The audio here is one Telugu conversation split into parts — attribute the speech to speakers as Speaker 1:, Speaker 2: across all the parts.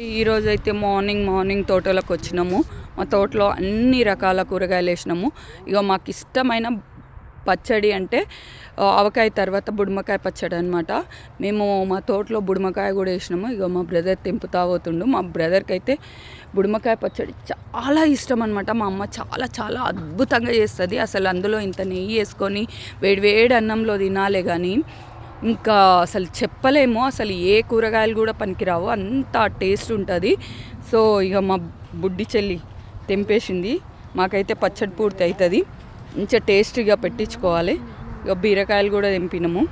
Speaker 1: ఈరోజు అయితే మార్నింగ్ మార్నింగ్ తోటలోకి వచ్చినాము. మా తోటలో అన్ని రకాల కూరగాయలు వేసినాము. ఇక మాకు ఇష్టమైన పచ్చడి అంటే ఆవకాయ తర్వాత బుడమకాయ పచ్చడి అనమాట మేము మా తోటలో బుడమకాయ కూడా వేసినాము. ఇక మా బ్రదర్ తెంపుతా పోతుండు. మా బ్రదర్కి అయితే బుడమకాయ పచ్చడి చాలా ఇష్టం అనమాట మా అమ్మ చాలా చాలా అద్భుతంగా చేస్తుంది. అసలు అందులో ఇంత నెయ్యి వేసుకొని వేడి వేడి అన్నంలో తినాలే కానీ ఇంకా అసలు చెప్పలేము అసలు ఏ కూరగాయలు కూడా పనికిరావు అంత టేస్ట్ ఉంటుంది. సో ఇక మా బుడ్డి చెల్లి తెంపేసింది. మాకైతే పచ్చడి పూర్తి అవుతుంది మంచిగా టేస్టీగా పెట్టించుకోవాలి. ఇక బీరకాయలు కూడా తెంపినాము.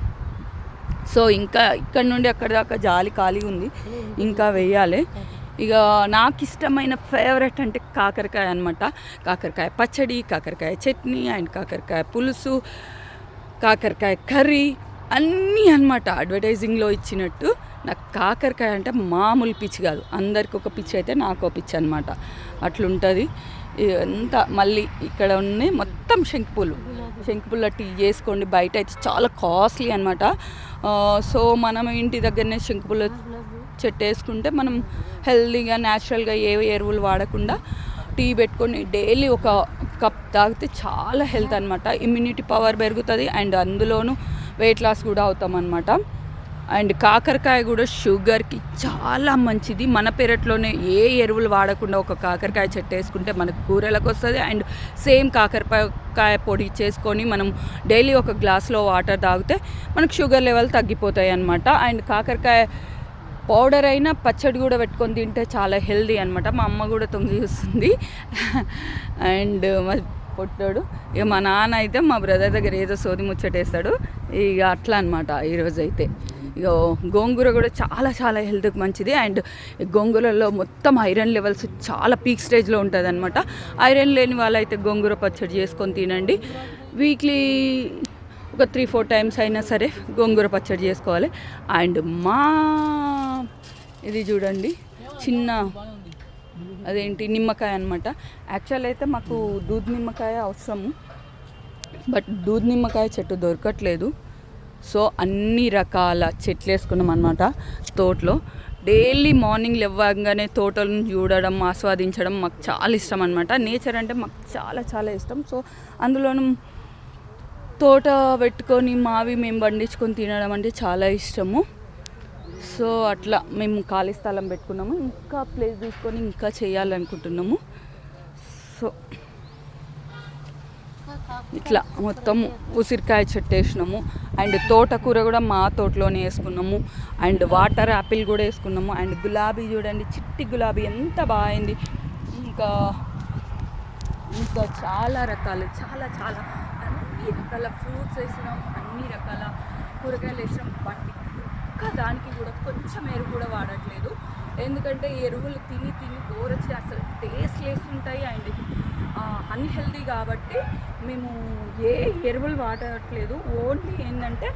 Speaker 1: సో ఇంకా ఇక్కడ నుండి అక్కడ దాకా జాలి ఖాళీ ఉంది. ఇంకా వేయాలి ఇక నాకు ఇష్టమైన ఫేవరెట్ అంటే కాకరకాయ అనమాట కాకరకాయ పచ్చడి కాకరకాయ చట్నీ అండ్ కాకరకాయ పులుసు కాకరకాయ కర్రీ అన్నీ అనమాట అడ్వర్టైజింగ్లో ఇచ్చినట్టు. నాకు కాకరకాయ అంటే మామూలు పిచ్చి కాదు. అందరికి ఒక పిచ్చి అయితే నాకు ఒక పిచ్చి అనమాట అట్లుంటుంది. ఎంత మళ్ళీ ఇక్కడ ఉన్న మొత్తం శంకుపూలు శంకుపూల టీ చేసుకోండి. బయట అయితే చాలా కాస్ట్లీ అనమాట సో మనం ఇంటి దగ్గరనే శంకుపూల చెట్టు వేసుకుంటే మనం హెల్తీగా న్యాచురల్గా ఏ ఎరువులు వాడకుండా టీ పెట్టుకొని డైలీ ఒక కప్ తాగితే చాలా హెల్త్ అనమాట ఇమ్యూనిటీ పవర్ పెరుగుతుంది అండ్ అందులోనూ వెయిట్ లాస్ కూడా అవుతాం అనమాట అండ్ కాకరకాయ కూడా షుగర్కి చాలా మంచిది. మన పెరట్లోనే ఏ ఎరువులు వాడకుండా ఒక కాకరకాయ చెట్టు వేసుకుంటే మనకు కూరలకు వస్తుంది. అండ్ సేమ్ కాకరకాయ పొడి చేసుకొని మనం డైలీ ఒక గ్లాస్లో వాటర్ తాగితే మనకు షుగర్ లెవెల్ తగ్గిపోతాయి అనమాట అండ్ కాకరకాయ పౌడర్ అయినా పచ్చడి కూడా పెట్టుకొని తింటే చాలా హెల్దీ అనమాట మా అమ్మ కూడా తొంగి చూస్తుంది. అండ్ మా పొట్టాడు ఇక మా నాన్న అయితే మా బ్రదర్ దగ్గర ఏదో సోది ముచ్చటేస్తాడు ఇక అట్లా అనమాట ఈరోజు అయితే ఇక గోంగూర కూడా చాలా చాలా హెల్త్కి మంచిది. అండ్ గోంగూరలో మొత్తం ఐరన్ లెవెల్స్ చాలా పీక్ స్టేజ్లో ఉంటుంది అనమాట ఐరన్ లేని వాళ్ళైతే గోంగూర పచ్చడి చేసుకొని తినండి. వీక్లీ ఒక త్రీ ఫోర్ టైమ్స్ అయినా సరే గోంగూర పచ్చడి చేసుకోవాలి. అండ్ మా ఇది చూడండి చిన్న అదేంటి నిమ్మకాయ అనమాట యాక్చువల్ అయితే మాకు దూద్ నిమ్మకాయ అవసరము. బట్ దూద్ నిమ్మకాయ చెట్టు దొరకట్లేదు. సో అన్ని రకాల చెట్లు వేసుకున్నాం అనమాట తోటలో. డైలీ మార్నింగ్ లేవగానే తోటలను చూడడం ఆస్వాదించడం మాకు చాలా ఇష్టం అనమాట నేచర్ అంటే మాకు చాలా చాలా ఇష్టం. సో అందులోనూ తోట పెట్టుకొని మావి మేము పండించుకొని తినడం అంటే చాలా ఇష్టము. సో అట్లా మేము ఖాళీ స్థలం పెట్టుకున్నాము. ఇంకా ప్లేస్ తీసుకొని ఇంకా చేయాలనుకుంటున్నాము. సో ఇట్లా మొత్తము ఉసిరికాయ చెట్టు వేసినాము. అండ్ తోటకూర కూడా మా తోటలోనే వేసుకున్నాము. అండ్ వాటర్ యాపిల్ కూడా వేసుకున్నాము. అండ్ గులాబీ చూడండి చిట్టి గులాబీ ఎంత బాగుంది. ఇంకా ఇంకా చాలా రకాలు చాలా చాలా అన్ని రకాల ఫ్రూట్స్ వేసినాం అన్ని రకాల కూరగాయలు వేసినాం. బట్ ఒక్క దానికి కూడా కొంచెం ఎరువు కూడా వాడట్లేదు. ఎందుకంటే ఎరువులు తిని తిని బోరొచ్చి అసలు టేస్ట్ లెస్ ఉంటాయి అండ్ అన్హెల్దీ కాబట్టి మేము ఏ ఎరువులు వాడట్లేదు. ఓన్లీ ఏంటంటే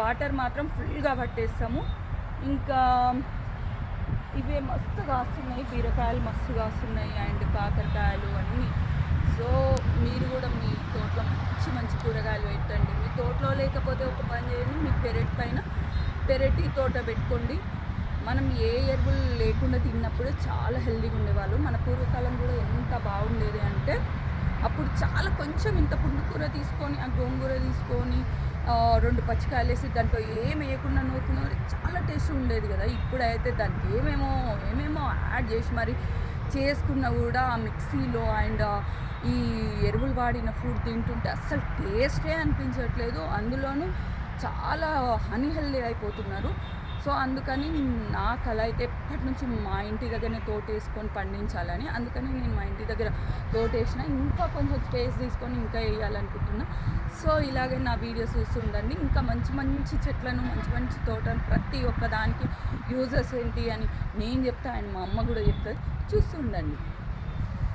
Speaker 1: వాటర్ మాత్రం ఫుల్గా పట్టేస్తాము. ఇంకా ఇవే మస్తు కాస్తున్నాయి బీరకాయలు మస్తు కాస్తున్నాయి అండ్ కాకరకాయలు అన్నీ. సో మీరు కూడా మీ తోటలో మంచి మంచి కూరగాయలు పెట్టండి. మీ తోటలో లేకపోతే ఒక పని చేయండి. మీ పెరట్ పైన పెరటి తోట పెట్టుకోండి. మనం ఏ ఎరువులు లేకుండా తిన్నప్పుడు చాలా హెల్దీగా ఉండేవాళ్ళు. మన పూర్వకాలం కూడా ఎంత బాగుండేది అంటే అప్పుడు చాలా కొంచెం ఇంత పుండుకూర తీసుకొని ఆ గోంగూర తీసుకొని రెండు పచ్చికాయలు వేసి దాంట్లో ఏం వేయకుండా నూరుకున్న చాలా టేస్ట్ ఉండేది కదా. ఇప్పుడైతే దానికి ఏమేమో ఏమేమో యాడ్ చేసి మరి చేసుకున్నా కూడా ఆ మిక్సీలో అండ్ ఈ ఎరువులు వాడిన ఫుడ్ తింటుంటే అస్సలు టేస్టే అనిపించట్లేదు. అందులోనూ చాలా అన్హెల్దీ అయిపోతున్నారు. సో అందుకని నా కళ అయితే ఎప్పటి నుంచి మా ఇంటి దగ్గరనే తోట వేసుకొని పండించాలని అందుకని నేను మా ఇంటి దగ్గర తోట వేసిన. ఇంకా కొంచెం స్పేస్ తీసుకొని ఇంకా వేయాలనుకుంటున్నా. సో ఇలాగే నా వీడియోస్ చూస్తుండండి ఇంకా మంచి మంచి చెట్లను మంచి మంచి తోటను ప్రతి ఒక్క దానికి యూజెస్ ఏంటి అని నేను చెప్తా అండ్ మా అమ్మ కూడా చెప్తుంది. చూస్తుండండి